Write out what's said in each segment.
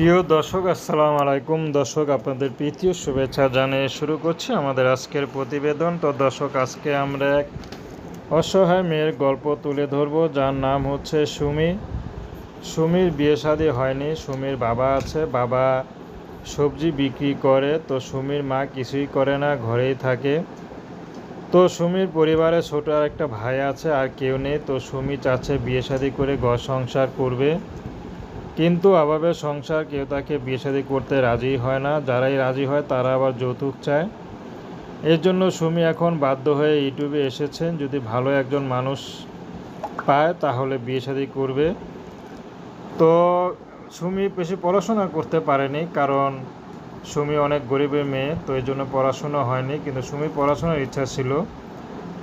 প্রিয় দর্শক, আসসালামু আলাইকুম। দর্শক, আপনাদের প্রীতীয় শুভেচ্ছা জানিয়ে শুরু করছি আমাদের আজকের প্রতিবেদন। তো দর্শক, আজকে আমরা এক অসহায় মেয়ের গল্প তুলে ধরব, যার নাম হচ্ছে সুমি। সুমির বিয়ে শাদী হয়নি, সুমির বাবা আছে। বাবা সবজি বিক্রি করে, তো সুমির মা কিছুই করে না, ঘরেই থাকে। তো সুমির পরিবারে ছোট আর একটা ভাই আছে, আর কেউ নেই। তো সুমি চাচ্ছে বিয়ে শাদী করে ঘর সংসার করবে। কিন্তু অভাবে সংসার কেউ তাকে বিয়ে করতে রাজি হয় না। যারাই রাজি হয়, তারা আবার যৌতুক চায়। এর জন্য সুমি এখন বাধ্য হয়ে ইউটিউবে এসেছেন। যদি ভালো একজন মানুষ পায়, তাহলে বিয়ে করবে। তো সুমি বেশি পড়াশোনা করতে পারেনি, কারণ সুমি অনেক গরিবের মেয়ে, তো এই জন্য পড়াশোনা হয়নি। কিন্তু সুমি পড়াশোনার ইচ্ছা ছিল।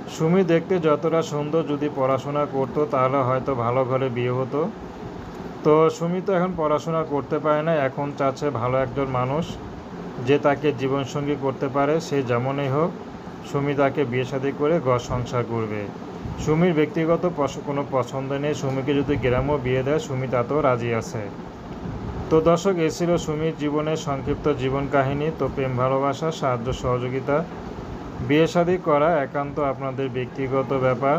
সুমি দেখতে যতটা সুন্দর যদি পড়াশোনা করতো, তাহলে হয়তো ভালো ঘরে বিয়ে হতো। তো সুমি তো এখন পড়াশোনা করতে পারে না, এখন চাচ্ছে ভালো একজন মানুষ যে তাকে জীবনসঙ্গী করতে পারে, সে যেমনই হোক, সুমি তাকে বিয়ে শাদী করে ঘর সংসার করবে। সুমির ব্যক্তিগত কোনো পছন্দ নেই, সুমিকে যদি গ্রামও বিয়ে দেয়, সুমি তাতেও রাজি আছে। তো দর্শক, এ ছিল সুমির জীবনের সংক্ষিপ্ত জীবন কাহিনী। তো প্রেম, ভালোবাসা, সাহায্য, সহযোগিতা, বিয়ে শাদী করা একান্ত আপনাদের ব্যক্তিগত ব্যাপার।